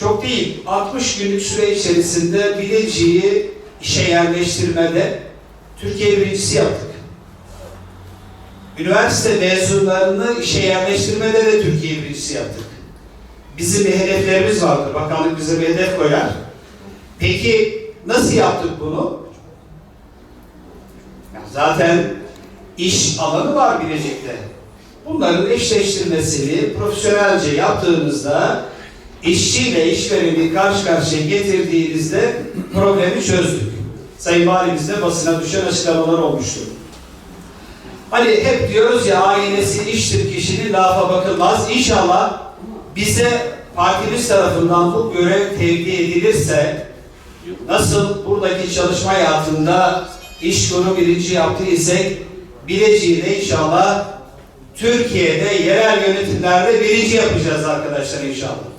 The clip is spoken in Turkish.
çok değil 60 günlük süre içerisinde Bilecik'i işe yerleştirmede Türkiye birincisi yaptık. Üniversite mezunlarını işe yerleştirmede de Türkiye birincisi yaptık. Bizim bir hedeflerimiz vardır. Bakanlık bize bir hedef koyar. Peki nasıl yaptık bunu? Ya zaten iş alanı var Bilecik'te. Bunların eşleştirmesini profesyonelce yaptığınızda işçiyle işvereni karşı karşıya getirdiğinizde problemi çözdük. Sayın Valimiz de basına düşen açıklamalar olmuştu. Hani hep diyoruz ya ailesi iştir kişinin lafa bakılmaz. İnşallah bize partimiz tarafından bu görev tevdi edilirse nasıl buradaki çalışma hayatında iş konu birinci yaptı isek Bilecik'i de inşallah Türkiye'de yerel yönetimlerde birinci yapacağız arkadaşlar inşallah.